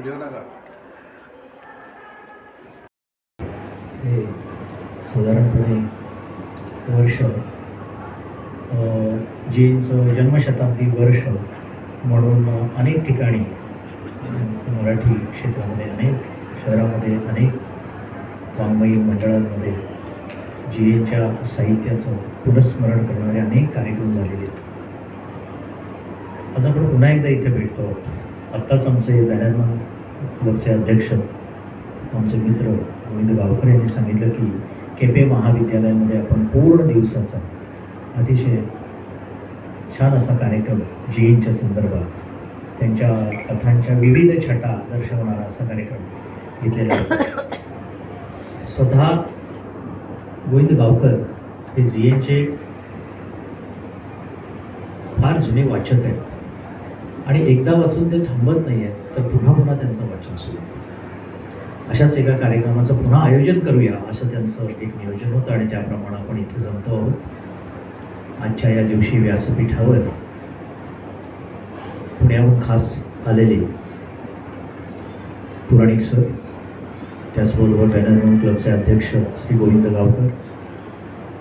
Video नका. हे साधारणपणे वर्ष जींचं जन्मशताब्दी वर्ष म्हणून अनेक ठिकाणी मराठी क्षेत्रामध्ये अनेक शहरामध्ये अनेक वाङ्मयी मंडळांमध्ये जीएच्या साहित्याचं पुनस्मरण करणारे अनेक कार्यक्रम झालेले आहेत. आज आपण पुन्हा एकदा इथे भेटतो. आत्ताच आमचे बॅनरमन क्लबचे अध्यक्ष आमचे मित्र गोविंद गावकर यांनी सांगितलं की केपे महाविद्यालयामध्ये आपण पूर्ण दिवसाचा अतिशय छान असा कार्यक्रम जी संदर्भात त्यांच्या कथांच्या विविध छटा दर्शवणारा असा कार्यक्रम घेतलेला आहे. स्वतः गोविंद गावकर हे जीएनचे फार जुने वाचक आहेत. आणि एकदा वाचून ते थांबत नाही आहेत. तर पुन्हा पुन्हा त्यांचं वाचन सुरू अशाच एका कार्यक्रमाचं पुन्हा आयोजन करूया असं त्यांचं एक नियोजन होतं आणि त्याप्रमाणे आपण इथे जमतो आहोत. आजच्या या दिवशी व्यासपीठावर पुण्याहून खास आलेले पुराणिक सर त्याचबरोबर बॅनरमन क्लबचे अध्यक्ष श्री गोविंद गावकर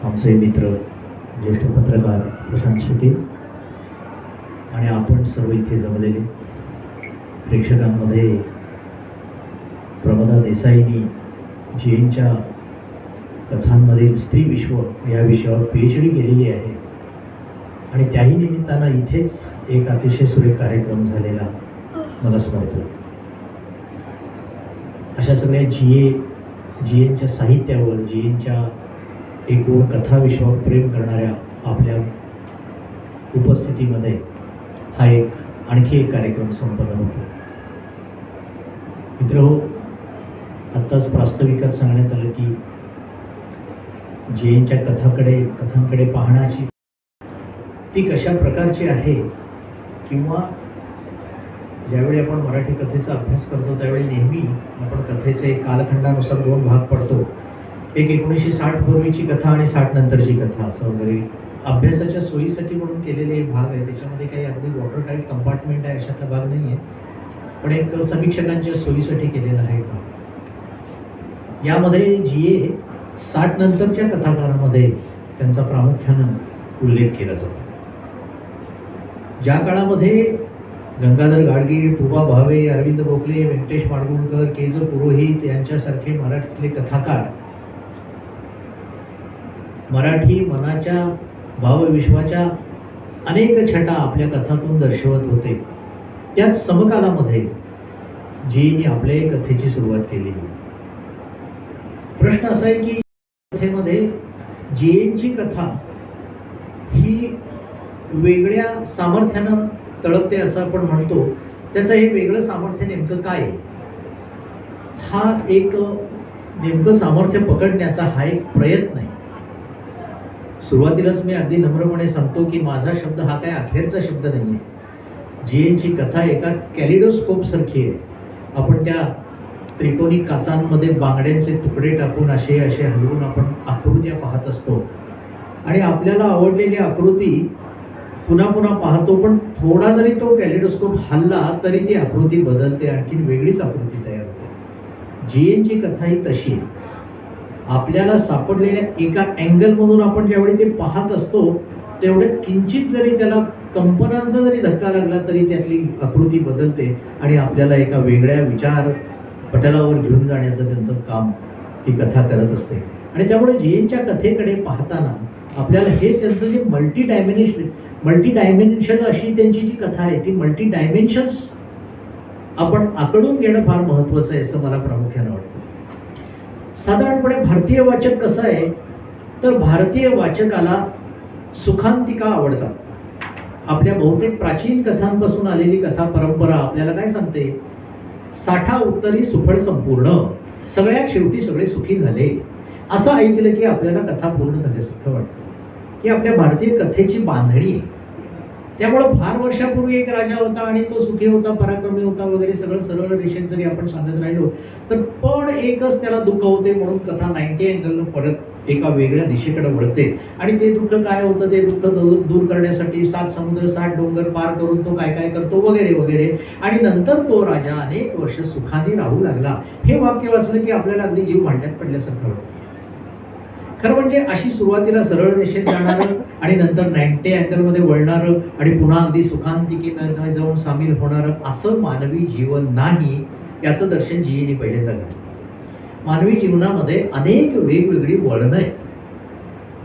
आमचे मित्र ज्येष्ठ पत्रकार प्रशांत शेटे आणि आपण सर्व इथे जमलेले प्रेक्षकांमध्ये प्रमदा देसाईनी जैनच्या कथांमधील स्त्री विश्व या विषयावर पी एच डी केलेली आहे. आणि त्याही निमित्तानं इथेच एक अतिशय सुरेख कार्यक्रम झालेला मला स्मरतो. अशा सगळ्या जी ए जी एनच्या साहित्यावर जी एनच्या एकूण कथाविश्वावर प्रेम करणाऱ्या आपल्या उपस्थितीमध्ये हा एक आणखी एक कार्यक्रम संपन्न होतो. मित्र हो आत्ताच प्रास्ताविकात सांगण्यात आलं की जैनच्या कथाकडे कथांकडे पाहण्याची ती कशा प्रकारची आहे किंवा ज्यावेळी आपण मराठी कथेचा अभ्यास करतो त्यावेळी नेहमी आपण कथेचे कालखंडानुसार दोन भाग पडतो. एक एकोणीसशे साठ पूर्वीची कथा आणि साठ नंतरची कथा असं वगैरे. अभ्यासाच्या सोयीसाठी म्हणून केलेले एक भाग आहे त्याच्यामध्ये काही अगदी वॉटर टाईट कंपार्टमेंट आहे अशातला भाग नाही आहे पण एक समीक्षकांच्या सोयीसाठी केलेला आहे का यामध्ये जी ए साठ नंतरच्या कथाकारामध्ये त्यांचा प्रामुख्यानं उल्लेख केला जातो. ज्या काळामध्ये गंगाधर गाडगीळ तुबा भावे अरविंद गोखले व्यंकटेश माडगुळकर के ज पुरोहित यांच्यासारखे मराठीतले कथाकार मराठी मनाच्या भावविश्वाच्या अनेक छटा आपल्या कथातून दर्शवत होते. त्याच समकालामध्ये जीनी आपल्या कथेची सुरुवात केली. प्रश्न असा आहे की कथेमध्ये जीएनची कथा ही वेगळ्या सामर्थ्यानं तळपते असं आपण म्हणतो. त्याचं हे वेगळं सामर्थ्य नेमकं काय आहे? हा एक नेमकं सामर्थ्य पकडण्याचा हा एक प्रयत्न आहे. सुरुवातीलाच मी अगदी नम्रपणे सांगतो की माझा शब्द हा काय अखेरचा शब्द नाही आहे जीएनची कथा एका कॅलिडोस्कोप सारखी आहे. आपण त्या त्रिकोणी काचांमध्ये बांगड्यांचे तुकडे टाकून असे असे हलवून आपण आकृत्या पाहत असतो. आणि आपल्याला आवडलेली आकृती पुन्हा पुन्हा पाहतो पण थोडा जरी तो कॅलिडोस्कोप हल्ला तरी ती आकृती बदलते आणखीन वेगळीच आकृती तयार होते. जीएनची कथा ही तशी आहे. आपल्याला सापडलेल्या एका अँगलमधून आपण ज्यावेळी ते पाहत असतो तेवढ्यात किंचित जरी त्याला कंपनांचा जरी धक्का लागला तरी त्यातली आकृती बदलते आणि आपल्याला एका वेगळ्या विचार पटलावर घेऊन जाण्याचं त्यांचं काम ती कथा करत असते. आणि त्यामुळे जेनच्या कथेकडे पाहताना आपल्याला हे त्यांचं जे मल्टी डायमेन्शन मल्टी डायमेन्शन अशी त्यांची जी कथा आहे ती मल्टी डायमेन्शन्स आपण आकडून घेणं फार महत्त्वाचं आहे असं मला प्रामुख्यानं वाटतं. साधारणपणे भारतीय वाचक कसं आहे? तर भारतीय वाचकाला सुखांतिका आवडतात? आपल्या बहुतेक प्राचीन कथांपासून आलेली कथा परंपरा आपल्याला काय सांगते? साठा उत्तरी सुफळ संपूर्ण. सगळ्यात शेवटी सगळे सुखी झाले. असं ऐकलं की आपल्याला कथा पूर्ण झाल्यासारखं वाटतं. ही आपल्या भारतीय कथेची बांधणी आहे. त्यामुळं फार वर्षापूर्वी एक राजा होता आणि तो सुखी होता पराक्रमी होता वगैरे सगळं सरळ रेषेत जरी आपण सांगत राहिलो तर पण एकच त्याला दुःख होते म्हणून कथा नाईन्टी अँगलनं परत एका वेगळ्या दिशेकडे वळते. आणि ते दुःख काय होतं? ते दुःख दूर करण्यासाठी सात समुद्र सात डोंगर पार करून तो काय काय करतो? वगैरे वगैरे. आणि नंतर तो राजा अनेक वर्ष सुखाने राहू लागला. हे वाक्य वाचलं की आपल्याला अगदी जीव भांड्यात पडल्यासारखं वाटतं. खरं म्हणजे अशी सुरुवातीला सरळ रेषेत जाणारं आणि नंतर नाईन्टी अँगलमध्ये वळणारं आणि पुन्हा अगदी सुखांतिकेमध्ये जाऊन सामील होणारं असं मानवी जीवन नाही याचं दर्शन जीईने पहिल्यांदा घडलं. मानवी जीवनामध्ये अनेक वेगवेगळी वळणं आहेत.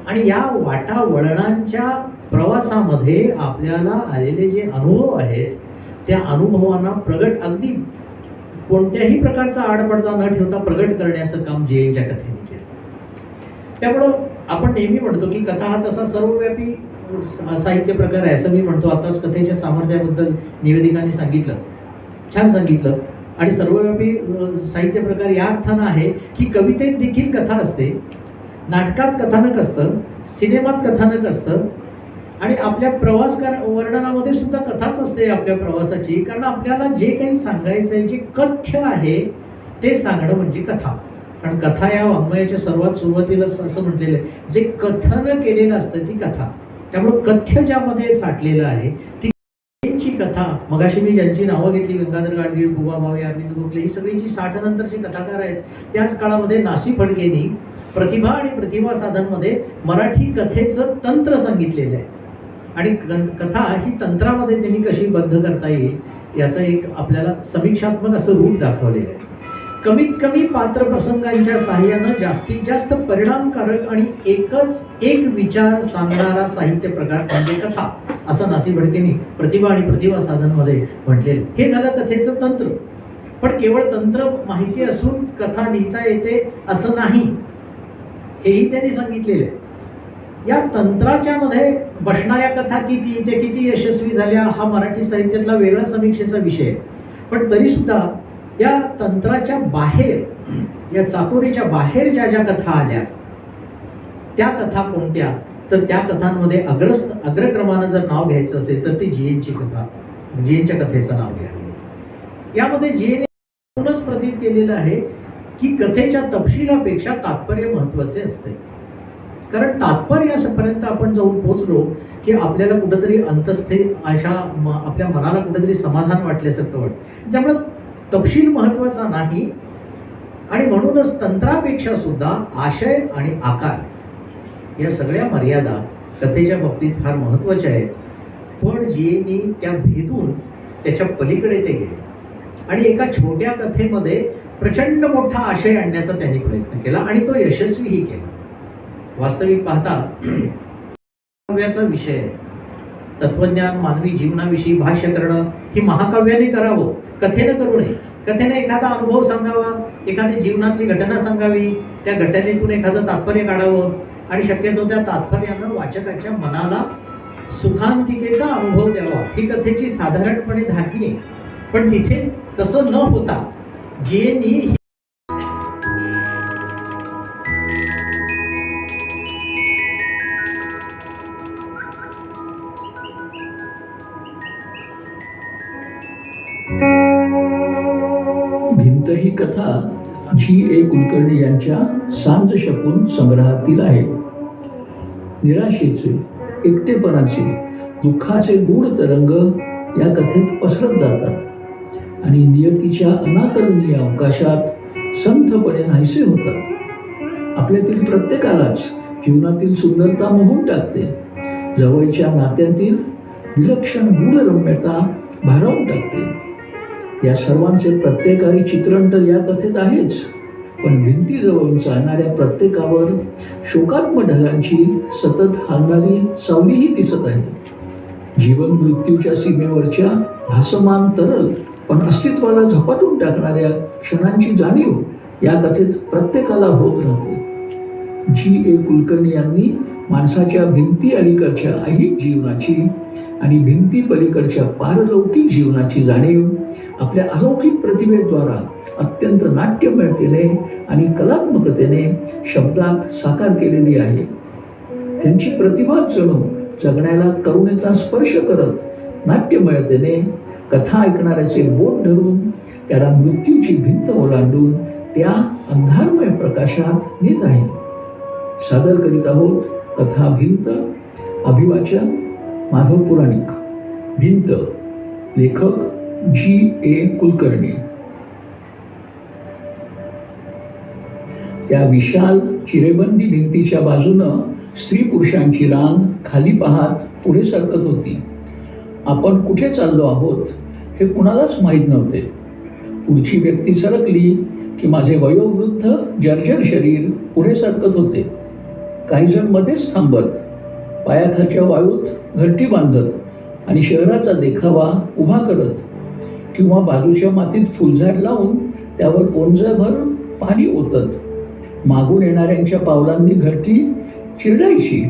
आणि या वाटा वळणांच्या प्रवासामध्ये आपल्याला आलेले जे अनुभव आहेत त्या अनुभवांना प्रगट अगदी कोणत्याही प्रकारचा आडपडदा न ठेवता प्रगट करण्याचं काम जे जयच्या कथेने केलं. त्यामुळं आपण नेहमी म्हणतो की कथा हा तसा सर्वव्यापी साहित्य प्रकार आहे असं मी म्हणतो. आताच कथेच्या सामर्थ्याबद्दल निवेदिकांनी सांगितलं छान सांगितलं. आणि सर्वव्यापी साहित्य प्रकार या अर्थानं आहे की कवितेत देखील कथा असते. नाटकात कथानक असतं सिनेमात कथानक असतं. आणि आपल्या प्रवास कर वर्णनामध्ये सुद्धा कथाच असते आपल्या प्रवासाची. कारण आपल्याला जे काही सांगायचं आहे जे कथ्य आहे ते सांगणं म्हणजे कथा. कारण कथा या वाङ्मयाच्या सर्वात सुरुवातीला असं म्हटलेलं आहे. जे कथन केलेलं असतं ती कथा. त्यामुळं कथ्य ज्यामध्ये साठलेलं आहे ती कथा. मगाशी मी ज्यांची नावं घेतली गंगाधर गाडगीळ बुवा भावे अरविंद गोखले ही सगळी जी साठनंतरची कथाकार आहेत त्याच काळामध्ये नासी फडकेनी प्रतिभा आणि प्रतिभा साधनमध्ये मराठी कथेचं तंत्र सांगितलेलं आहे. आणि कथा ही तंत्रामध्ये त्यांनी कशी बद्ध करता येईल याचं एक आपल्याला समीक्षात्मक असं रूप दाखवलेलं आहे. कमीत कमी पात्र प्रसंगांच्या सहाय्यानं जास्तीत जास्त परिणामकारक आणि एकच एक विचार सांगणारा साहित्य प्रकार म्हणजे कथा. असं नासी भडकेंनी प्रतिभा आणि प्रतिभा साधनमध्ये म्हटलेलं हे झालं कथेचं तंत्र. पण केवळ तंत्र माहिती असून कथा लिहिता येते असं नाही. हेही त्यांनी सांगितलेलं आहे. या तंत्राच्या मध्ये बसणाऱ्या कथा किती ते किती यशस्वी झाल्या हा मराठी साहित्यातला वेगळा समीक्षेचा विषय आहे. पण तरी सुद्धा या तंत्राच्या बाहेर या चाकोरीच्या बाहेर ज्या ज्या कथा आल्या त्या कथा कोणत्या? तर त्या कथांमध्ये अग्रस्त अग्रक्रमानं जर नाव घ्यायचं असेल तर ती जीएनची कथा जीएनच्या कथेचं नाव घ्या यामध्ये जीएन प्रतीत केलेलं आहे की कथेच्या तपशिलापेक्षा तात्पर्य महत्त्वाचे असते. कारण तात्पर्यापर्यंत आपण जाऊन पोचलो की आपल्याला कुठंतरी अंतस्थे अशा म- आपल्या मनाला कुठंतरी समाधान वाटल्यासारखं वाटतं. त्यामुळं तपशील महत्त्वाचा नाही. आणि म्हणूनच तंत्रापेक्षा सुद्धा आशय आणि आकार या सगळ्या मर्यादा कथेच्या बाबतीत फार महत्त्वाच्या आहेत. पण जीएनी त्या भेदून त्याच्या पलीकडे ते गेले. आणि एका छोट्या कथेमध्ये प्रचंड मोठा आशय आणण्याचा त्यांनी प्रयत्न केला आणि तो यशस्वीही केला. वास्तविक पाहता महाकाव्याचा विषय तत्वज्ञान मानवी जीवनाविषयी भाष्य करणं ही महाकाव्याने करावं. कथेनं करू नये. कथेने एखादा अनुभव सांगावा. एखादी जीवनातली घटना सांगावी. त्या घटनेतून एखादं तात्पर्य काढावं. आणि शक्यतो त्या तात्पर्यानं वाचकाच्या मनाला सुखांतिकेचा अनुभव द्यावा. ही कथेची साधारणपणे धाटणी आहे. पण तिथे तसं न होता जेनी भिंत ही कथा जी ए कुलकर्णी यांच्या शांत शकून संग्रहातील आहे. निराशेचे एकटेपणाचे दुःखाचे गूढ तरंग या कथेत पसरत जातात. आणि नियतीच्या अनाकलनीय अवकाशात संथपणे नाहीसे होतात. आपल्यातील प्रत्येकालाच जीवनातील सुंदरता मोहून टाकते. जवळच्या नात्यातील विलक्षण गूढरम्यता भारावून टाकते. या सर्वांचे प्रत्येकारी चित्रण तर या कथेत आहेच. पण भिंतीजवळून चालणाऱ्या प्रत्येकावर शोकात्मक ढगांची सतत हालणारी सावलीही दिसत आहे. जीवन मृत्यूच्या सीमेवरच्या भासमान तरल पण अस्तित्वाला झपाटून टाकणाऱ्या क्षणांची जाणीव या कथेत प्रत्येकाला होत राहते. जी ए कुलकर्णी यांनी माणसाच्या भिंती अलीकडच्या ऐहिक जीवनाची आणि भिंती पलीकडच्या पारलौकिक जीवनाची जाणीव आपल्या अलौकिक प्रतिभेद्वारा अत्यंत नाट्यमयतेने आणि कलात्मकतेने शब्दात साकार केलेली आहे. त्यांची प्रतिभा जणू जगण्याला करुणेचा स्पर्श करत नाट्यमयतेने कथा ऐकणाऱ्याचे बोट धरून त्याला मृत्यूची भिंत ओलांडून त्या अंधारमय प्रकाशात नेत आहे. सादर करीत आहोत कथा भिंत अभिवाचन माधव पुराणिक. भिंत लेखक जी ए कुलकर्णी. त्या विशाल चिरेबंदी भिंतीच्या बाजूनं स्त्री पुरुषांची रांग खाली पाहत पुढे सरकत होती. आपण कुठे चाललो आहोत हे कुणालाच माहीत नव्हते. पुढची व्यक्ती सरकली की माझे वयोवृद्ध जर्जर शरीर पुढे सरकत होते. काही जण मध्येच थांबत पायाखालच्या वायूत घरटी बांधत आणि शहराचा देखावा उभा करत किंवा बाजूच्या मातीत फुलझाड लावून त्यावर ओंजभर पाणी ओतत. मागून येणाऱ्यांच्या पावलांनी घरटी चिरडायची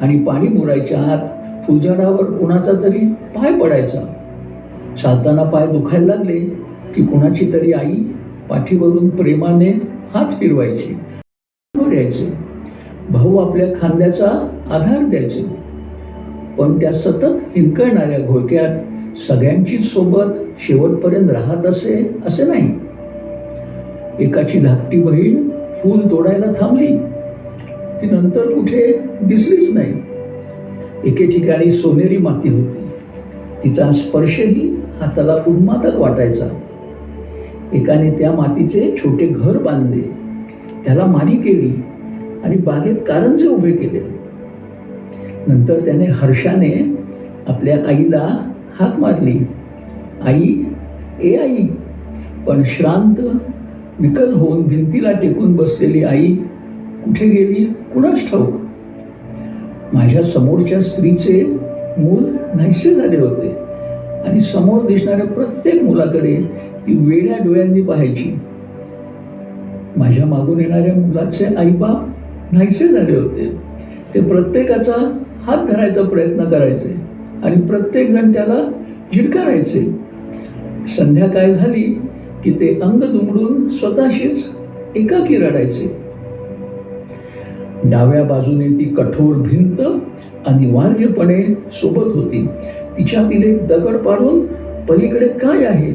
आणि पाणी मुरायच्या आत फुलझाडावर कोणाचा तरी पाय पडायचा. चालताना पाय दुखायला लागले की कोणाची तरी आई पाठीवरून प्रेमाने हात फिरवायची. यायचे भाऊ आपल्या खांद्याचा आधार द्यायचे. पण त्या सतत हिंकळणाऱ्या घोळक्यात सगळ्यांचीच सोबत शेवटपर्यंत राहत असे असे नाही. एकाची धाकटी बहीण फूल तोडायला थांबली. ती नंतर कुठे दिसलीच नाही. एके ठिकाणी सोनेरी माती होती. तिचा स्पर्शही हाताला उन्मादक वाटायचा. एकाने त्या मातीचे छोटे घर बांधले. त्याला मारी केली आणि बागेत कारंजे उभे केले. नंतर त्याने हर्षाने आपल्या आईला हाक मारली. आई ए आई पण श्रांत विकल होऊन भिंतीला टेकून बसलेली आई कुठे गेली? कुणाच ठाऊक? माझ्या समोरच्या स्त्रीचे मूल नाहीसे झाले होते. आणि समोर दिसणाऱ्या प्रत्येक मुलाकडे ती वेड्या डोळ्यांनी पाहायची. माझ्या मागून येणाऱ्या मुलाचे आईबाप नाहीसे झाले होते. ते प्रत्येकाचा हात धरायचा प्रयत्न करायचे आणि प्रत्येकजण त्याला झिडकारायचे. संध्याकाळ झाली? की ते अंग दुमडून स्वतःशीच एकाकी रडायचे. डाव्या बाजूने ती कठोर भिंत अनिवार्यपणे सोबत होती. तिच्यातील एक दगड पाडून पलीकडे काय आहे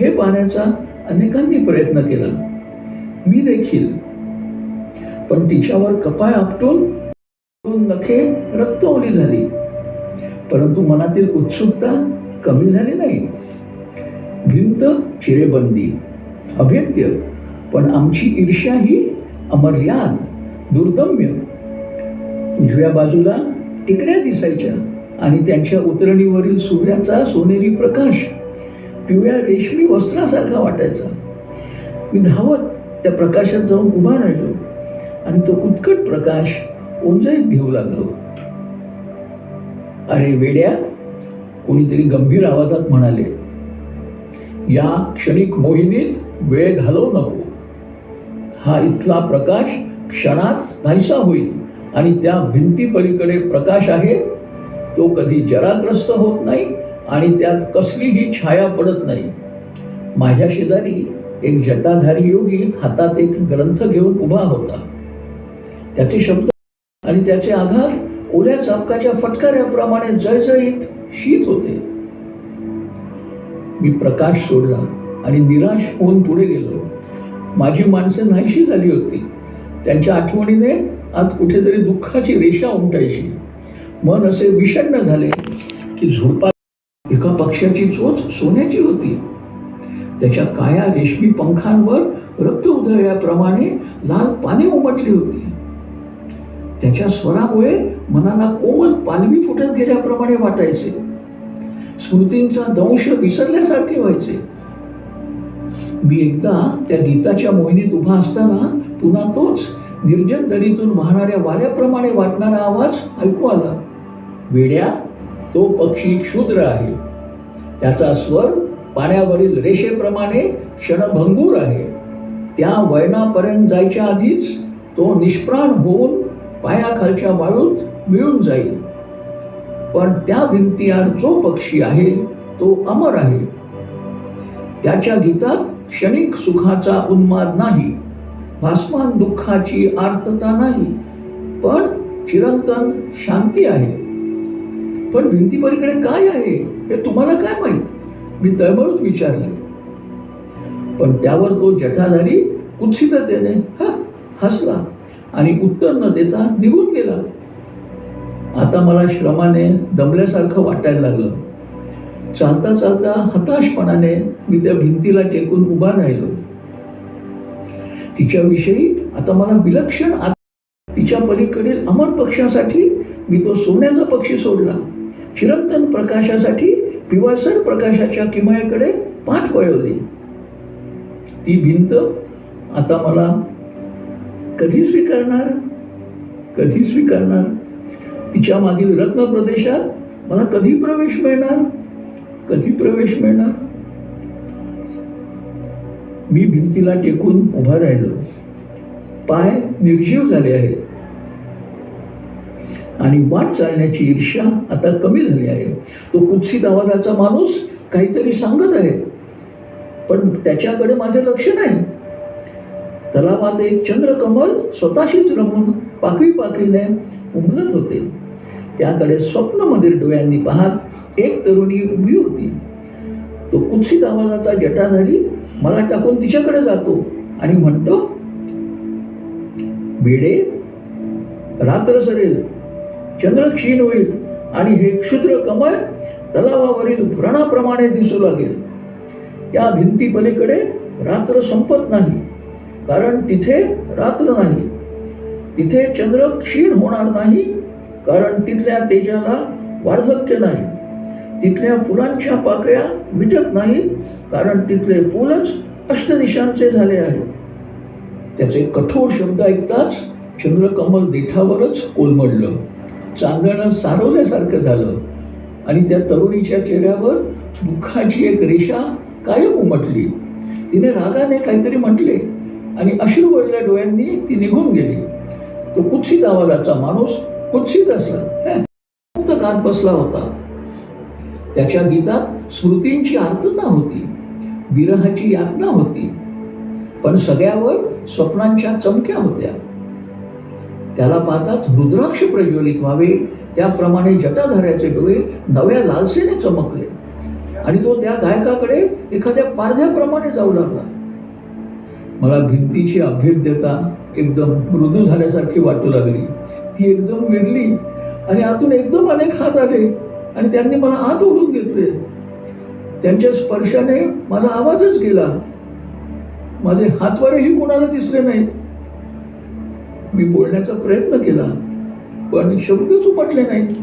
हे पाहण्याचा अनेकांनी प्रयत्न केला. मी देखील. पण तिच्यावर कपाय आपटून दोन नखे रक्तवली झाली. परंतु मनातील उत्सुकता कमी झाली नाही. भिंत चिरेबंदी अभेद्य. पण आमची ईर्ष्या ही अमर्याद दुर्दम्य. उजव्या बाजूला टिकड्या दिसायच्या आणि त्यांच्या उतरणीवरील सूर्याचा सोनेरी प्रकाश पिवळ्या रेशमी वस्त्रासारखा वाटायचा. मी धावत त्या प्रकाशात जाऊन उभा राहिलो आणि तो उत्कट प्रकाश ओंजळीत घेऊ लागलो. अरे वेड्या कोणीतरी गंभीर आवाजात म्हणाले. या क्षणिक मोहिनीत वेळ घालवू नको. हा इथला प्रकाश क्षणात नाहीसा होईल आणि त्या भिंतीपलीकडे प्रकाश आहे. तो कधी जराग्रस्त होत नाही आणि त्यात कसलीही छाया पडत नाही. माझ्या शेजारी एक जटाधारी योगी हातात एक ग्रंथ घेऊन उभा होता. त्याचे शब्द आणि त्याचे आधार ओल्या चापकाच्या फटकाऱ्याप्रमाणे जळजळीत शीत होते. मी प्रकाश सोडला आणि निराश होऊन पुढे गेलो. माझी माणसं नाहीशी झाली होती. त्यांच्या आठवणीने आत कुठेतरी दुःखाची रेषा उमटायची. मन असे विषण्ण झाले की झुडपा एका पक्षाची चोच सोन्याची होती. त्याच्या काया रेशमी पंखांवर रक्त उधळल्याप्रमाणे लाल पाने उमटली होती. त्याच्या स्वरामुळे मनाला कोमल पालवी फुटत गेल्याप्रमाणे वाटायचे. स्मृतींचा दंश विसरल्यासारखे व्हायचे. मी एकदा त्या गीताच्या मोहिनीत उभा असताना पुन्हा तोच निर्जन दरीतून वाहणाऱ्या वाऱ्याप्रमाणे वाटणारा आवाज ऐकू आला. वेड्या तो पक्षी क्षुद्र आहे. त्याचा स्वर पाण्यावरील रेषेप्रमाणे क्षणभंगूर आहे. त्या वयनापर्यंत जायच्या आधीच तो निष्प्राण होऊन पायाखालच्या वाळूत मिळून जाईल. पण त्या भिंतीआड जो पक्षी आहे तो अमर आहे. त्याच्या गीतात क्षणिक सुखाचा उन्माद नाही भासमान दुःखाची आर्तता नाही पण चिरंतन शांती आहे. पण भिंतीपलीकडे काय आहे हे तुम्हाला काय माहीत? मी तळमळून विचारले. पण त्यावर तो जठाधारी कुत्सिततेने हा हसला आणि उत्तर न देता निघून गेला. आता मला श्रमाने दमल्यासारखं वाटायला लागलं. चालता चालता हताशपणाने मी त्या भिंतीला टेकून उभा राहिलो. तिच्याविषयी आता मला विलक्षण तिच्या पलीकडील अमर पक्षासाठी मी तो सोन्याचा पक्षी सोडला. चिरंतन प्रकाशासाठी पिवासर प्रकाशाच्या किमयाकडे पाठ वळवली. ती भिंत आता मला कधी स्वीकारणार? कधी स्वीकारणार? तिच्या मागील रत्न प्रदेशात मला कधी प्रवेश मिळणार? कधी प्रवेश मिळणार? मी भिंतीला टेकून उभा राहिलो. पाय निर्जीव झाले आहेत. आणि वाट चालण्याची ईर्ष्या आता कमी झाली आहे. तो कुत्सित आवाजाचा माणूस काहीतरी सांगत आहे. पण त्याच्याकडे माझे लक्ष नाही. तलावात एक चंद्रकमल स्वतःशीच रमून पाकळी पाकळीने उमलत होते. त्याकडे स्वप्नमधील डोळ्यांनी पाहत एक तरुणी उभी होती. तो कुत्सित आवाजाचा जटाधारी मला टाकून तिच्याकडे जातो आणि म्हणतो बेडे रात्र सरेल चंद्र क्षीण होईल आणि हे क्षुद्र कमळ तलावावरील व्रणाप्रमाणे दिसू लागेल. त्या भिंती पलीकडे रात्र संपत नाही कारण तिथे रात्र नाही. तिथे चंद्र क्षीण होणार नाही कारण तिथल्या तेजाला वार्धक्य नाही. तिथल्या फुलांच्या पाकळ्या मिटत नाहीत कारण तिथले फुलच अष्टदिशांचे झाले आहे त्याचे कठोर शब्द ऐकताच चंद्रकमल देठावरच कोलमडलं. चांदणं सारवल्यासारखं झालं आणि त्या तरुणीच्या चेहऱ्यावर दुःखाची एक रेषा कायम उमटली. तिने रागाने काहीतरी म्हटले आणि अश्रू डोळ्यांनी ती निघून गेली. तो कुत्सित आवाजाचा माणूस कुठशीच असला फक्त गात बसला होता. त्याच्या गीतात स्मृतींची आर्तता होती विरहाची यातना होती पण सगळ्यावर स्वप्नांच्या चमक्या होत्या. त्याला पाहताच रुद्राक्ष प्रज्वलित व्हावे त्याप्रमाणे जटाधाऱ्याचे डोळे नव्या लालसेने चमकले आणि तो त्या गायकाकडे एखाद्या पारध्याप्रमाणे जाऊ लागला. मला भिंतीची अभेद्यता एकदम मृदू झाल्यासारखी वाटू लागली. ती एकदम विरली. आणि आतून एकदम अनेक हात आले. आणि त्यांनी मला आत ओढून घेतले. त्यांच्या स्पर्शाने माझा आवाजच गेला. माझे हातवारेही कोणाला दिसले नाहीत. मी बोलण्याचा प्रयत्न केला पण शब्दच उपटले नाहीत.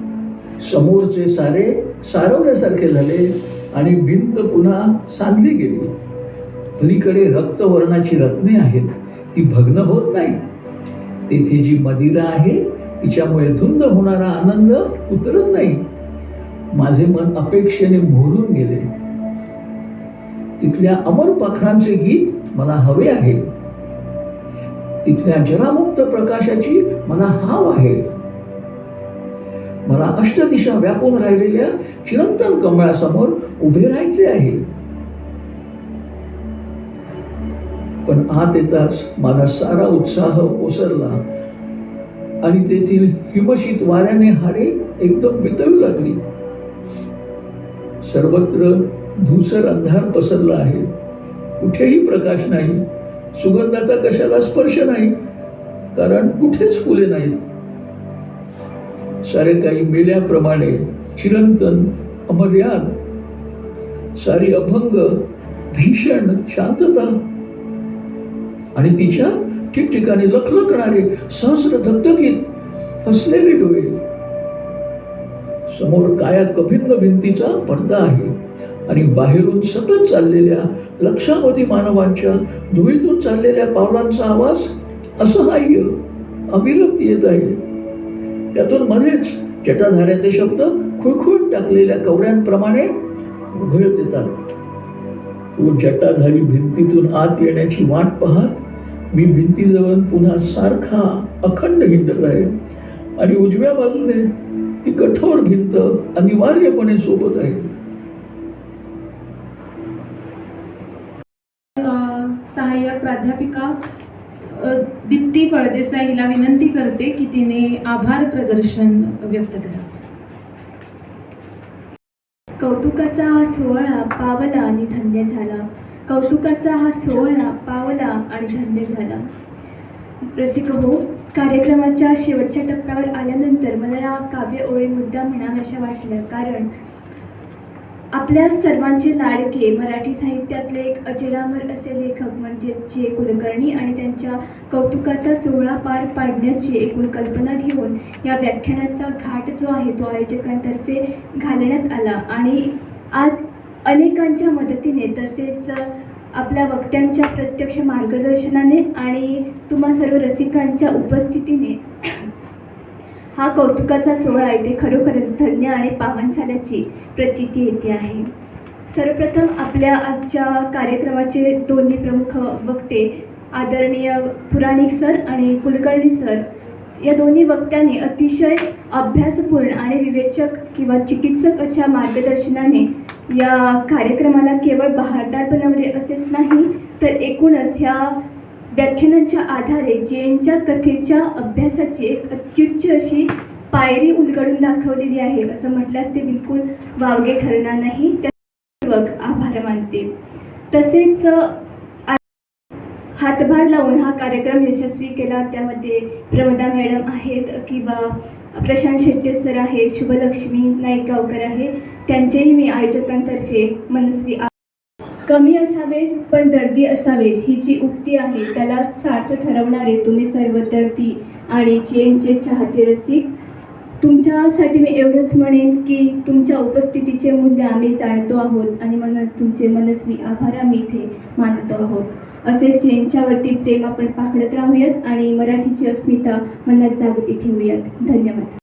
समोरचे सारे सारवल्यासारखे झाले आणि भिंत पुन्हा सांधली गेली. पलीकडे रक्तवर्णाची रत्ने आहेत. ती भग्न होत नाहीत. तेथे जी मदिरा आहे तिच्यामुळे धुंद होणारा आनंद उतरत नाही. माझे मन अपेक्षेने भरून गेले. तिथल्या अमर पाखरांचे गीत मला हवे आहे. तिथल्या जरामुक्त प्रकाशाची मला हाव आहे. मला अष्टदिशा व्यापून राहिलेल्या चिरंतन कमळासमोर उभे राहायचे आहे. पण आत येताच माझा सारा उत्साह ओसरला. आणि तेथील हिमशीत वाऱ्याने हाडे एकदम पितळू लागली. सर्वत्र धुसर अंधार पसरला आहे. कुठेही प्रकाश नाही. सुगंधाचा कशाला स्पर्श नाही. कारण कुठेच फुले नाहीत. सारे काही मेल्याप्रमाणे चिरंतन अमर्याद सारी अभंग भीषण शांतता आणि तिच्या ठिकठिकाणी लखलखणारे सहस्र धगधगीत फसलेले डोळे. समोर काया कभिन्न भिंतीचा पडदा आहे आणि बाहेरून सतत चाललेल्या लक्षावधी मानवांच्या धुळीतून चाललेल्या पावलांचा आवाज असहाय्य अभिलप्त येत आहे. त्यातून मध्येच जटाधाऱ्याचे शब्द खुळखुळ टाकलेल्या कवड्यांप्रमाणे उघळत येतात. तो जटाधारी भिंतीतून आत येण्याची वाट पाहत मी भिंतीजवळ पुन्हा सारखा अखंड हिंडत आहे. आणि उजव्या बाजूने ती कठोर भिंत अनिवार्यपणे सोबत आहे. सहाय्यक प्राध्यापिका दीप्ती फळदेसाई हिला विनंती करते की तिने आभार प्रदर्शन व्यक्त करा. कौतुकाचा हा सोहळा पावला आणि धन्य झाला. कौतुकाचा हा सोहळा पावला आणि धन्य झाला. रसिक हो कार्यक्रमाच्या शेवटच्या टप्प्यावर आल्यानंतर मला या काव्य ओळी मुद्दा म्हणाव्याशा वाटल्या. कारण आपल्या सर्वांचे लाडके मराठी साहित्यातले एक अजरामर असे लेखक म्हणजे जे कुलकर्णी आणि त्यांच्या कौतुकाचा सोहळा पार पाडण्याची एकूण कल्पना घेऊन या व्याख्यानाचा घाट जो आहे तो आयोजकांतर्फे घालण्यात आला. आणि आज अनेकांच्या मदतीने तसेच आपल्या वक्त्यांच्या प्रत्यक्ष मार्गदर्शनाने आणि तुम्हा सर्व रसिकांच्या उपस्थितीने हा कौतुकाचा सोहळा आहे ते खरोखरच धन्य आणि पावन झाल्याची प्रचिती येते आहे. सर्वप्रथम आपल्या आजच्या कार्यक्रमाचे दोन्ही प्रमुख वक्ते आदरणीय पुराणिक सर आणि कुलकर्णी सर या दोन्ही वक्त्यांनी अतिशय अभ्यासपूर्ण आणि विवेचक किंवा चिकित्सक अशा मार्गदर्शनाने या कार्यक्रमाला केवळ बहारदार बनवले असेच नाही तर एकूणच ह्या व्याख्यानांच्या आधारे जैनच्या कथेच्या अभ्यासाची एक अत्युच्च अशी पायरी उलगडून दाखवलेली आहे. असं म्हटल्यास ते बिलकुल वावगे ठरणार नाही. त्यापूर्वक आभार मानते. तसेच हातभार लावून हा कार्यक्रम यशस्वी केला. त्यामध्ये प्रमदा मॅडम आहेत किंवा प्रशांत शेट्टे सर आहे शुभलक्ष्मी नाईकगावकर आहे. त्यांचेही मी आयोजकांतर्फे मनस्वी कमी असावेत पण दर्दी असावेत ही जी उक्ती आहे त्याला सार्थ ठरवणारे तुम्ही सर्व दर्दी आणि चेनचे चाहते रसिक. तुमच्यासाठी मी एवढंच म्हणेन की तुमच्या उपस्थितीचे मूल्य आम्ही जाणतो आहोत आणि म्हणून तुमचे मनस्वी आभार आम्ही इथे मानतो आहोत. असेच चेनच्यावरती प्रेम आपण पाखडत राहूयात आणि मराठीची अस्मिता मनात जागृती ठेवूयात. धन्यवाद.